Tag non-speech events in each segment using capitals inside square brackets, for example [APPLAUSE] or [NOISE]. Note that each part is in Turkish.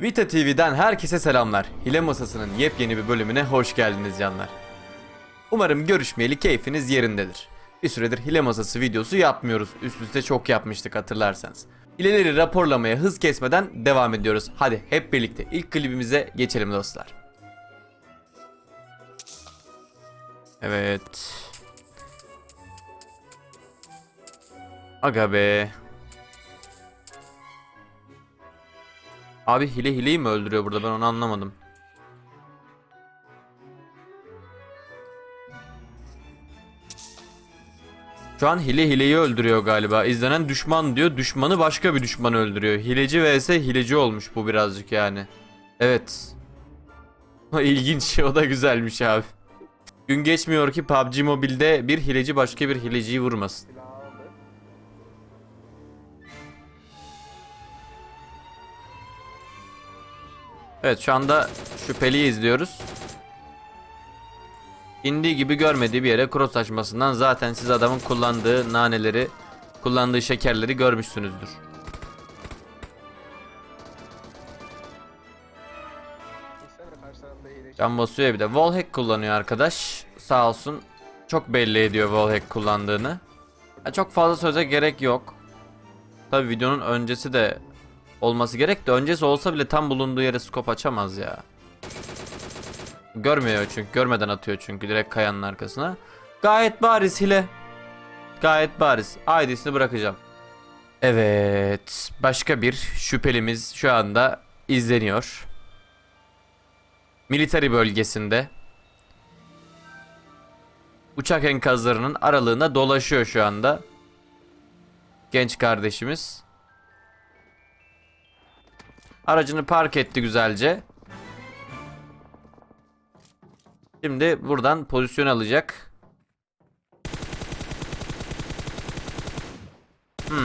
Vita TV'den herkese selamlar. Hile Masası'nın yepyeni bir bölümüne hoş geldiniz canlar. Umarım görüşmeyeli keyfiniz yerindedir. Bir süredir hile masası videosu yapmıyoruz. Üst üste çok yapmıştık hatırlarsanız. Hileleri raporlamaya hız kesmeden devam ediyoruz. Hadi hep birlikte ilk klibimize geçelim dostlar. Evet. Aga be. Abi hile hileyi mi öldürüyor burada ben onu anlamadım. Şu an hile hileyi öldürüyor galiba. İzlenen düşman diyor. Düşmanı başka bir düşman öldürüyor. Hileci vs hileci olmuş bu birazcık yani. Evet. [LAUGHS] İlginç. O da güzelmiş abi. Gün geçmiyor ki PUBG Mobile'de bir hileci başka bir hileciyi vurmasın. Evet şu anda şüpheliyi izliyoruz. İndiği gibi görmediği bir yere cross açmasından zaten siz adamın kullandığı naneleri, kullandığı şekerleri görmüşsünüzdür. Can basıyor bir de. Wallhack kullanıyor arkadaş. Sağ olsun. Çok belli ediyor wallhack kullandığını. Ya çok fazla söze gerek yok. Tabi videonun öncesi de olması gerek de öncesi olsa bile tam bulunduğu yere scope açamaz ya. Görmüyor çünkü görmeden atıyor çünkü direkt kayanın arkasına. Gayet bariz hile. Gayet bariz. ID'sini bırakacağım. Evet. Başka bir şüphelimiz şu anda izleniyor. Military bölgesinde. Uçak enkazlarının aralığında dolaşıyor şu anda. Genç kardeşimiz. Aracını park etti güzelce. Şimdi buradan pozisyon alacak. Hmm.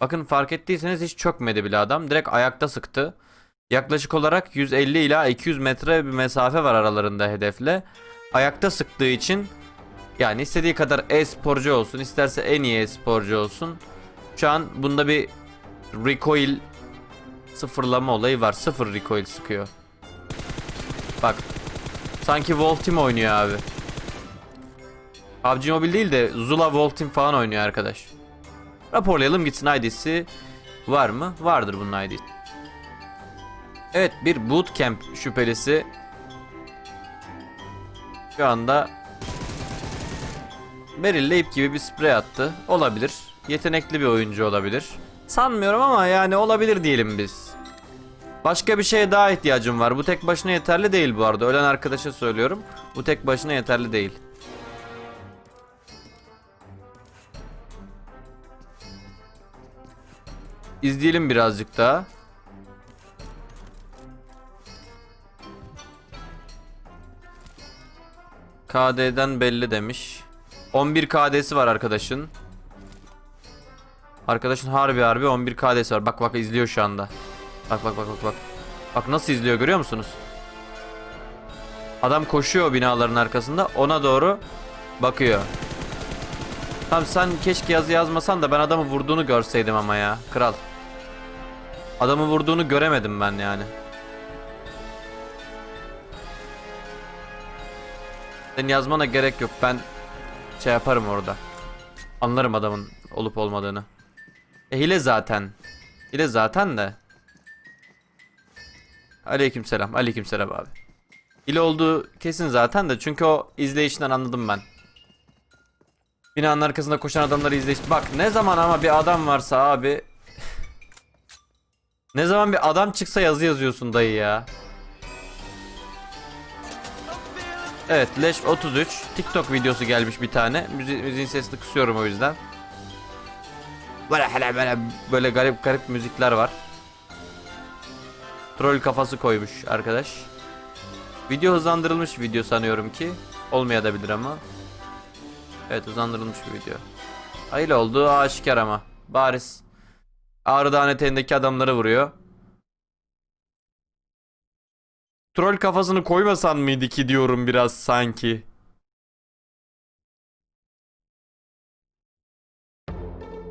Bakın fark ettiyseniz hiç çökmedi bile adam. Direkt ayakta sıktı. Yaklaşık olarak 150 ila 200 metre bir mesafe var aralarında hedefle. Ayakta sıktığı için yani istediği kadar e-sporcu olsun, isterse en iyi e-sporcu olsun. Şu an bunda bir recoil sıfırlama olayı var. Sıfır recoil sıkıyor. Bak. Sanki Wolf Team oynuyor abi. PUBG Mobile değil de Zula Wolf Team falan oynuyor arkadaş. Raporlayalım gitsin ID'si var mı? Vardır bunun ID'si. Evet bir bootcamp şüphelisi şu anda Beryl ip gibi bir sprey attı. Olabilir. Yetenekli bir oyuncu olabilir. Sanmıyorum ama yani olabilir diyelim biz. Başka bir şeye daha ihtiyacım var. Bu tek başına yeterli değil bu arada. Ölen arkadaşa söylüyorum. Bu tek başına yeterli değil. İzleyelim birazcık daha. KD'den belli demiş. 11 KD'si var arkadaşın. Arkadaşın harbi harbi 11 KD'si var. Bak bak izliyor şu anda. Bak bak bak bak bak. Bak nasıl izliyor görüyor musunuz? Adam koşuyor binaların arkasında ona doğru bakıyor. Tamam sen keşke yazı yazmasan da ben adamı vurduğunu görseydim ama ya. Kral. Adamı vurduğunu göremedim ben yani. Senin yazmana gerek yok. Ben şey yaparım orada. Anlarım adamın olup olmadığını. E hile zaten. Hile zaten de. Aleykümselam. Aleykümselam abi. Hile olduğu kesin zaten de çünkü o izleyişinden anladım ben. Binanın arkasında koşan adamları izleyiş. Bak ne zaman ama bir adam varsa abi. [LAUGHS] ne zaman bir adam çıksa yazı yazıyorsun dayı ya. Evet Leş 33 TikTok videosu gelmiş bir tane. Müzi müziğin sesini kısıyorum o yüzden. Böyle böyle garip garip müzikler var. Troll kafası koymuş arkadaş. Video hızlandırılmış video sanıyorum ki. Olmayabilir ama. Evet hızlandırılmış bir video. Hayırlı olduğu aşikar ama. Bariz. Ağrı Dağı'nın eteğindeki adamları vuruyor. Troll kafasını koymasan mıydı ki diyorum biraz sanki.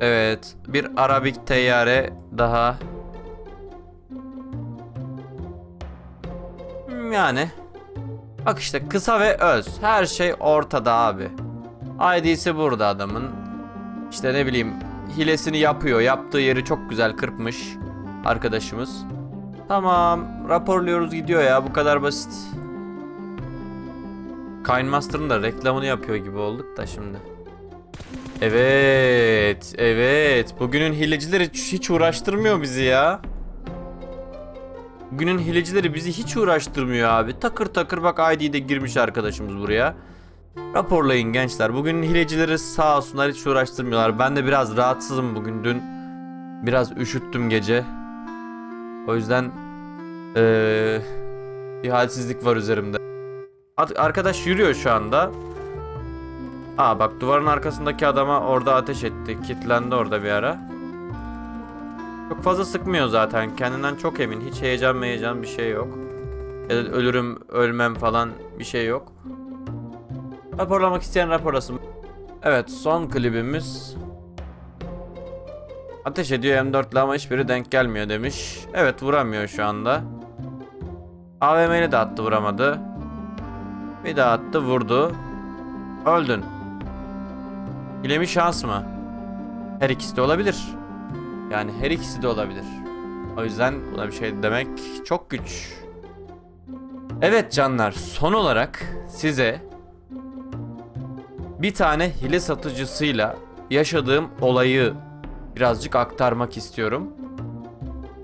Evet. Bir Arabik teyyare daha. Yani bak işte kısa ve öz. Her şey ortada abi. ID'si burada adamın. İşte ne bileyim hilesini yapıyor. Yaptığı yeri çok güzel kırpmış arkadaşımız. Tamam raporluyoruz gidiyor ya bu kadar basit. Kind Master'ın da reklamını yapıyor gibi olduk da şimdi. Evet, evet. Bugünün hilecileri hiç uğraştırmıyor bizi ya. Bugünün hilecileri bizi hiç uğraştırmıyor abi. Takır takır bak ID'de girmiş arkadaşımız buraya. Raporlayın gençler. Bugünün hilecileri sağ olsunlar hiç uğraştırmıyorlar. Ben de biraz rahatsızım bugün. Dün biraz üşüttüm gece. O yüzden eee bir halsizlik var üzerimde. Arkadaş yürüyor şu anda. Aa bak duvarın arkasındaki adama orada ateş etti. Kitlendi orada bir ara. Çok fazla sıkmıyor zaten. Kendinden çok emin. Hiç heyecan meyecan bir şey yok. Ya da ölürüm, ölmem falan bir şey yok. Raporlamak isteyen raporlasın. Evet son klibimiz. Ateş ediyor M4'le ama hiçbiri denk gelmiyor demiş. Evet vuramıyor şu anda. AVM'li de attı vuramadı. Bir daha attı vurdu. Öldün. Hile mi şans mı? Her ikisi de olabilir. Yani her ikisi de olabilir. O yüzden buna bir şey demek çok güç. Evet canlar son olarak size bir tane hile satıcısıyla yaşadığım olayı birazcık aktarmak istiyorum.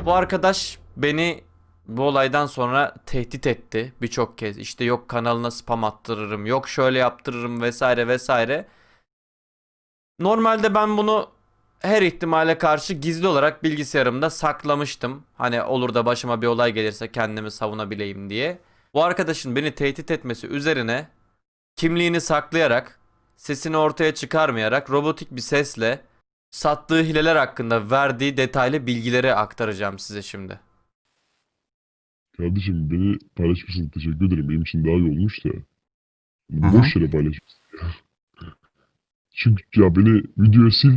Bu arkadaş beni bu olaydan sonra tehdit etti birçok kez. İşte yok kanalına spam attırırım, yok şöyle yaptırırım vesaire vesaire. Normalde ben bunu her ihtimale karşı gizli olarak bilgisayarımda saklamıştım. Hani olur da başıma bir olay gelirse kendimi savunabileyim diye. Bu arkadaşın beni tehdit etmesi üzerine kimliğini saklayarak, sesini ortaya çıkarmayarak robotik bir sesle sattığı hileler hakkında verdiği detaylı bilgileri aktaracağım size şimdi. Kardeşim beni paylaşmışsın teşekkür ederim. Benim için daha iyi olmuş da. Boş yere paylaşmışsın ya. [LAUGHS] Çünkü ya beni videoya sil.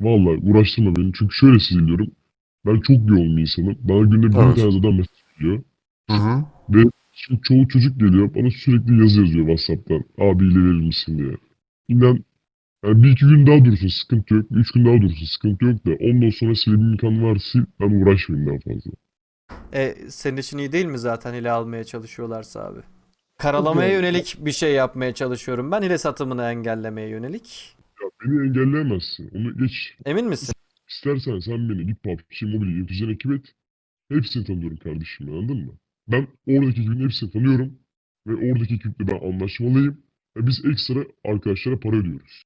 Valla uğraştırma beni. Çünkü şöyle siliniyorum. Ben çok yoğun bir insanım. Bana günde bin Evet. tane zaten mesaj geliyor. Hı hı. Şimdi çoğu çocuk geliyor. Bana sürekli yazı yazıyor Whatsapp'tan. Abi ileri misin diye. İnan yani bir iki gün daha dursun sıkıntı yok. Üç gün daha dursun sıkıntı yok da. Ondan sonra silme imkanı var sil. Ben uğraşmayayım daha fazla. E, senin için iyi değil mi zaten hile almaya çalışıyorlarsa abi? Karalamaya yönelik bir şey yapmaya çalışıyorum ben. Hile satımını engellemeye yönelik. Beni engelleyemezsin. Onu geç. Emin misin? İstersen sen beni git PUBG Mobile yöneticilerine ekip et. Hepsini tanıyorum kardeşim anladın mı? Ben oradaki ekibin hepsini tanıyorum. Ve oradaki ekiple ben anlaşmalıyım. Ve biz ekstra arkadaşlara para ödüyoruz.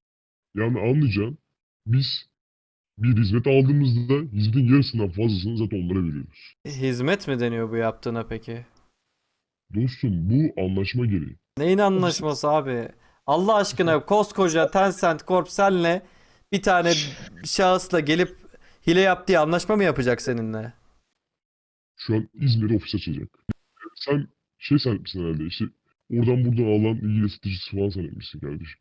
Yani anlayacağın biz bir hizmet aldığımızda hizmetin yarısından fazlasını zaten onlara veriyoruz. Hizmet mi deniyor bu yaptığına peki? Dostum bu anlaşma gereği. Neyin anlaşması abi? Allah aşkına koskoca Tencent Corp senle bir tane şahısla gelip hile yap diye anlaşma mı yapacak seninle? Şu an İzmir'e ofis açacak. Sen şey sanmışsın herhalde işte oradan buradan alan ilgili satıcısı falan sanmışsın kardeşim.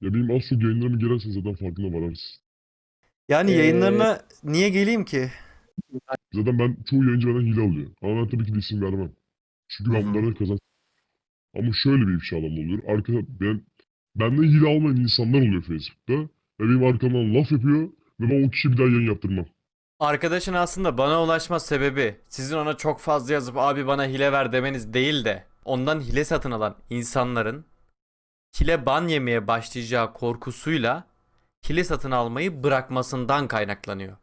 Ya benim az çok yayınlarıma girersen zaten farkına vararsın. Yani Ee, yayınlarına niye geleyim ki? Zaten ben çoğu yayıncı benden hile alıyor. Ama ben tabii ki de isim vermem. Çünkü ben bunları kazan. Ama şöyle bir ifşalama oluyor. Arkada ben benden hile almayan insanlar oluyor Facebook'ta. Ve benim arkamdan laf yapıyor. Ve ben o kişiye bir daha yayın yaptırmam. Arkadaşın aslında bana ulaşma sebebi sizin ona çok fazla yazıp abi bana hile ver demeniz değil de ondan hile satın alan insanların hile ban yemeye başlayacağı korkusuyla hile satın almayı bırakmasından kaynaklanıyor.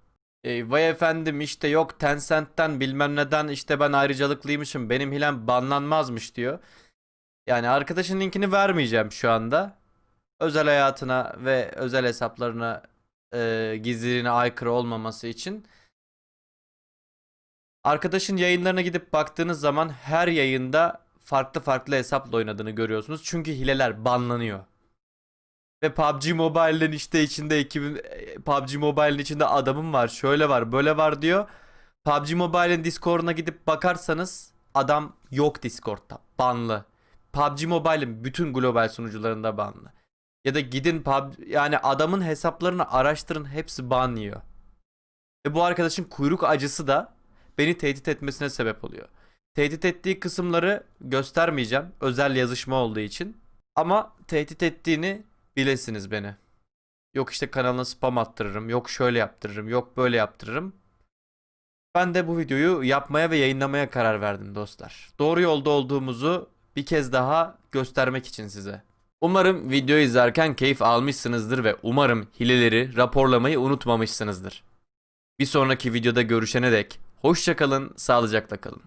E, vay efendim işte yok Tencent'ten bilmem neden işte ben ayrıcalıklıymışım benim hilem banlanmazmış diyor. Yani arkadaşın linkini vermeyeceğim şu anda. Özel hayatına ve özel hesaplarına e, gizliliğine aykırı olmaması için. Arkadaşın yayınlarına gidip baktığınız zaman her yayında farklı farklı hesapla oynadığını görüyorsunuz. Çünkü hileler banlanıyor. Ve PUBG Mobile'in işte içinde ekibin e, PUBG Mobile'in içinde adamım var, şöyle var, böyle var diyor. PUBG Mobile'in Discord'una gidip bakarsanız adam yok Discord'da. Banlı. PUBG Mobile'in bütün global sunucularında banlı. Ya da gidin pub yani adamın hesaplarını araştırın hepsi ban. Ve bu arkadaşın kuyruk acısı da beni tehdit etmesine sebep oluyor. Tehdit ettiği kısımları göstermeyeceğim. Özel yazışma olduğu için. Ama tehdit ettiğini bilesiniz beni. Yok işte kanalına spam attırırım. Yok şöyle yaptırırım. Yok böyle yaptırırım. Ben de bu videoyu yapmaya ve yayınlamaya karar verdim dostlar. Doğru yolda olduğumuzu bir kez daha göstermek için size. Umarım video izlerken keyif almışsınızdır ve umarım hileleri raporlamayı unutmamışsınızdır. Bir sonraki videoda görüşene dek hoşçakalın, sağlıcakla kalın.